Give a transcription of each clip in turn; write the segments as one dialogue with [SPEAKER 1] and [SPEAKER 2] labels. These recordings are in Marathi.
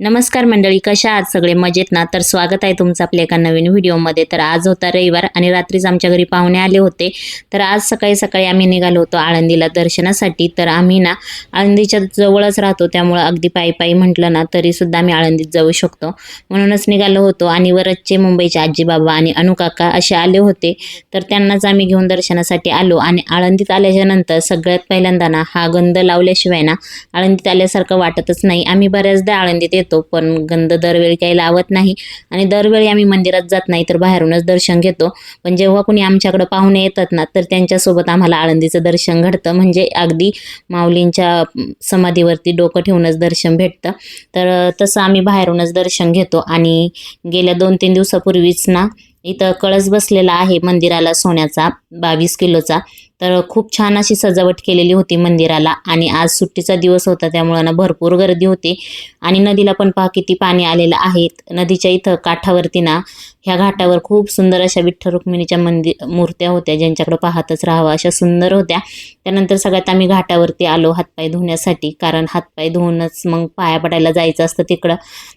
[SPEAKER 1] नमस्कार मंडळी कशा आहात सगळे? मजेत ना? तर स्वागत आहे तुमचं आपल्या एका नवीन व्हिडिओमध्ये. तर आज होता रविवार आणि रात्रीच आमच्या घरी पाहुणे आले होते. तर आज सकाळी सकाळी आम्ही निघालो होतो आळंदीला दर्शनासाठी. तर आम्ही ना आळंदीच्या जवळच राहतो त्यामुळं अगदी पायी पायी म्हटलं ना तरीसुद्धा आम्ही आळंदीत जाऊ शकतो. म्हणूनच निघालो होतो आणि वरचचे मुंबईचे आजी बाबा आणि अनुकाका असे आले होते. तर त्यांनाच आम्ही घेऊन दर्शनासाठी आलो आणि आळंदीत आल्याच्यानंतर सगळ्यात पहिल्यांदा ना हा गंध लावल्याशिवाय ना आळंदीत आल्यासारखं वाटतच नाही. आम्ही बऱ्याचदा आळंदीत येतो. पण गंध दरवेळी काही लावत नाही. आणि दरवेळी आम्ही मंदिरात जात नाही तर बाहेरूनच दर्शन घेतो. पण जेव्हा कोणी आमच्याकडं पाहुणे येतात ना तर त्यांच्यासोबत आम्हाला आळंदीचं दर्शन घडतं. म्हणजे अगदी माऊलींच्या समाधीवरती डोकं ठेवूनच दर्शन भेटतं. तर तसं आम्ही बाहेरूनच दर्शन घेतो. आणि गेल्या दोन तीन दिवसापूर्वीच ना इथं कळस बसलेला आहे मंदिराला सोन्याचा बावीस किलोचा. तर खूप छान अशी सजावट केलेली होती मंदिराला आणि आज सुट्टीचा दिवस होता त्यामुळं ना भरपूर गर्दी होती. आणि नदीला पण पहा किती पाणी आलेलं आहे. नदीच्या इथं काठावरती ना ह्या घाटावर खूप सुंदर अशा विठ्ठल रुक्मिणीच्या मंदिर मूर्त्या होत्या ज्यांच्याकडे पाहतच राहावं अशा सुंदर होत्या. त्यानंतर सगळ्यात आम्ही घाटावरती आलो हातपाय धुण्यासाठी कारण हातपाय धुवूनच मग पाया पडायला जायचं असतं तिकडं.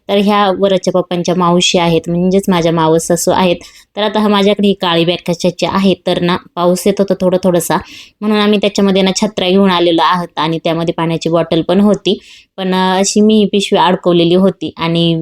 [SPEAKER 1] तर ह्या वरच्या पप्पांच्या मावशी आहेत म्हणजेच माझ्या मावस सासू आहेत. तर आता माझ्याकडे ही काळी बॅग कशाची आहे तर ना पाऊस येत होता थोडं थोडंसं. म्हणून आम्ही त्याच्यामध्ये ना छत्रा घेऊन आलेलो आहोत आणि त्यामध्ये पाण्याची बॉटल पण होती. पण अशी मी पिशवी अडकवलेली होती आणि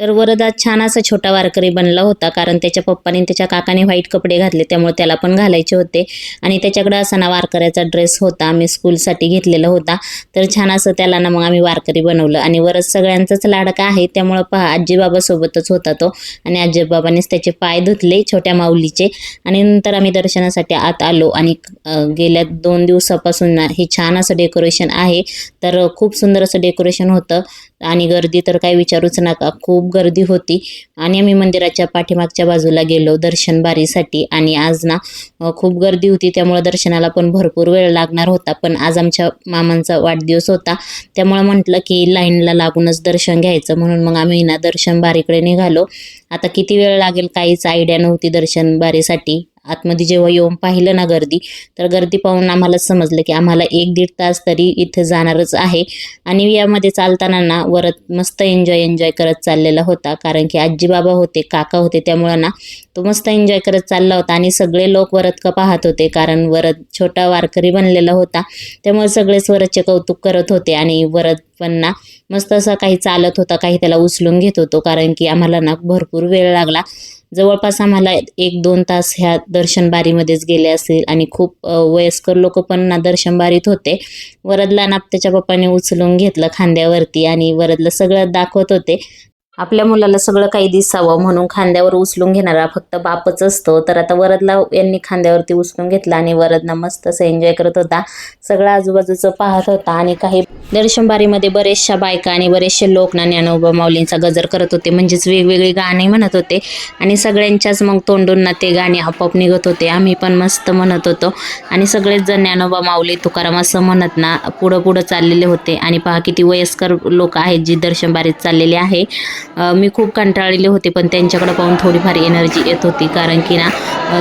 [SPEAKER 1] तर वरदा छान असा छोटा वारकरी बनला होता कारण त्याच्या पप्पाने त्याच्या काकाने व्हाईट कपडे घातले त्यामुळे त्याला पण घालायचे होते. आणि त्याच्याकडे असा ना वारकऱ्याचा ड्रेस होता आम्ही स्कूलसाठी घेतलेला होता. तर छान असं त्याला ना मग आम्ही वारकरी बनवलं. आणि वरच सगळ्यांचाच लाडका आहे त्यामुळं पहा आजीबाबासोबतच होता तो. आणि आजीबाबानेच त्याचे पाय धुतले छोट्या माऊलीचे. आणि नंतर आम्ही दर्शनासाठी आत आलो आणि गेल्या दोन दिवसापासून ना हे छान असं डेकोरेशन आहे. तर खूप सुंदर असं डेकोरेशन होतं. आणि गर्दी तर काही विचारूच नका. खूप गर्दी होती. आणि आम्ही मंदिराच्या पाठीमागच्या बाजूला गेलो दर्शन बारीसाठी. आणि आज ना खूप गर्दी होती. त्यामुळे दर्शनाला पण भरपूर वेळ लागणार होता. पण आज आमच्या मामांचा वाढदिवस होता. त्यामुळे म्हटलं की लाईनला लागूनच दर्शन घ्यायचं. म्हणून मग आम्ही ना दर्शन बारीकडे निघालो. आता किती वेळ लागेल काहीच आयडिया नव्हती दर्शन बारीसाठी. आतमध्ये जेव्हा येऊन पाहिलं ना गर्दी तर गर्दी पाहून आम्हाला समजलं की आम्हाला एक दीड तास तरी इथे जाणारच आहे. आणि यामध्ये चालताना ना वरत मस्त एन्जॉय एन्जॉय करत चाललेला होता. कारण की आजी बाबा होते काका होते त्यामुळं ना तो मस्त एन्जॉय करत चालला होता. आणि सगळे लोक वरत का पाहत होते कारण वरत छोटा वारकरी बनलेला होता. त्यामुळे सगळेच वरतचे कौतुक करत होते आणि वरत पण ना मस्त असा काही चालत होता काही त्याला उचलून घेत होतो कारण की आम्हाला ना भरपूर वेळ लागला. जवळपास आम्हाला एक दोन तास ह्या दर्शनबारीमध्येच गेले असतील आणि खूप वयस्कर लोक पण ना दर्शनबारीत होते. वरदला ना त्याच्या पप्पाने उचलून घेतलं खांद्यावरती आणि वरदला सगळं दाखवत होते. आपल्या मुलाला सगळं काही दिसावं म्हणून खांद्यावर उचलून घेणारा फक्त बापच असतो. तर आता वरदला यांनी खांद्यावरती उचलून घेतला आणि वरदना मस्त असं एन्जॉय करत होता. सगळं आजूबाजूचं पाहत होता आणि काही दर्शनबारीमध्ये बरेचशा बायका आणि बरेचसे लोक ना ज्ञानोबा माऊलींचा गजर करत होते. म्हणजेच वेगवेगळी गाणी म्हणत होते. आणि सगळ्यांच्याच मग तोंडून ना ते गाणी आपोआप निघत होते. आम्ही पण मस्त म्हणत होतो. आणि सगळेच जण ज्ञानोबा माऊली तुकाराम असं म्हणत ना पुढं पुढं चाललेले होते. आणि पहा किती वयस्कर लोक आहेत जी दर्शनबारीत चाललेली आहे. मी खूप कंटाळलेले होते पण त्यांच्याकडे पाहून थोडीफार एनर्जी येत होती. कारण की ना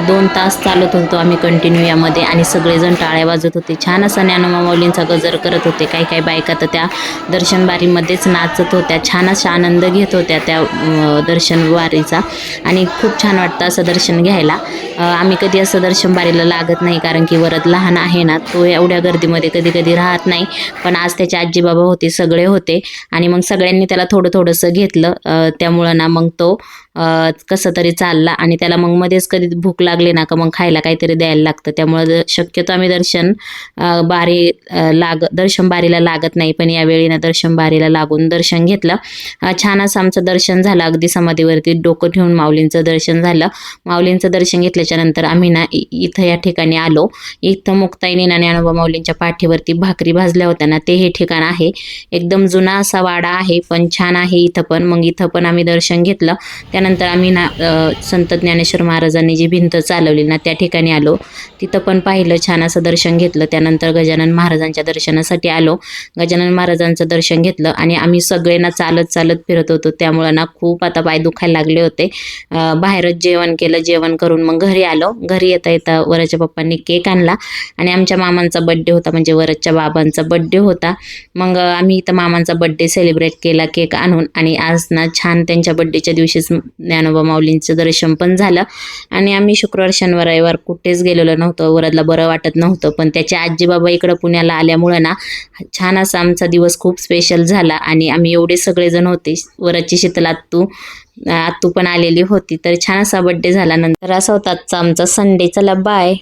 [SPEAKER 1] दोन तास चालत होतो आम्ही कंटिन्यू यामध्ये. आणि सगळेजण टाळ्या वाजत होते. छान असा ज्ञानोबा माऊलींचा गजर करत होते. काही काही बायका तर त्या दर्शनबारीमध्येच नाचत होत्या. छान असा आनंद घेत होत्या त्या दर्शनवारीचा दर्शनबारीचा आणि खूप छान वाटतं असं दर्शन घ्यायला. आम्ही कधी असं दर्शनबारीला लागत नाही कारण की वरद लहान आहे ना तो एवढ्या गर्दीमध्ये कधी कधी राहत नाही. पण आज त्याचे आजी बाबा होते सगळे होते. आणि मग सगळ्यांनी त्याला थोडं थोडंसं घेतलं त्यामुळं ना मग तो कसं तरी चालला आणि त्याला मग मध्येच कधी भूक लागली ना का मग खायला काहीतरी द्यायला लागतं. त्यामुळं शक्यतो आम्ही दर्शन बारी लाग दर्शन बारीला लागत नाही पण यावेळी ना दर्शन बारीला लागून दर्शन घेतलं. छान असं आमचं दर्शन झालं. अगदी समाधीवरती डोकं ठेवून माऊलींचं दर्शन झालं. माऊलींचं दर्शन घेतल्याच्या नंतर आम्ही ना इथं या ठिकाणी आलो. इथं मुक्ताईनी ना ज्ञानोबा माऊलींच्या पाठीवरती भाकरी भाजल्या होत्या ना ते हे ठिकाण आहे. एकदम जुना असा वाडा आहे पण छान आहे इथं पण. मग इथं पण आम्ही दर्शन घेतलं. त्यानंतर त्यानंतर आम्ही ना संत ज्ञानेश्वर महाराजांनी जी भिंत चालवली ना त्या ठिकाणी आलो. तिथं पण पाहिलं छान असं दर्शन घेतलं. त्यानंतर गजानन महाराजांच्या दर्शनासाठी आलो. गजानन महाराजांचं दर्शन घेतलं आणि आम्ही सगळे ना चालत चालत फिरत होतो. त्यामुळं ना खूप आता पाय दुखायला लागले होते. बाहेरच जेवण केलं जेवण करून मग घरी आलो. घरी येता येता वराच्या पप्पांनी केक आणला आणि आमच्या मामांचा बड्डे होता. म्हणजे वरच्या बाबांचा बड्डे होता. मग आम्ही इथं मामांचा बड्डे सेलिब्रेट केला केक आणून. आणि आज ना छान त्यांच्या बड्डेच्या दिवशीच ज्ञानोबा माऊलींचं दर्शन पण झालं. आणि आम्ही शुक्रवार शनिवार रविवार कुठेच गेलेलो नव्हतो. वरदला बरं वाटत नव्हतं. पण त्याच्या आजीबाबा इकडं पुण्याला आल्यामुळं ना छान असा आमचा दिवस खूप स्पेशल झाला. आणि आम्ही एवढे सगळेजण होते. वराची शीतल आत्तू आत्तू पण आलेली होती. तर छान असा बड्डे झाला. नंतर असा होता आजचा आमचा संडे चला बाय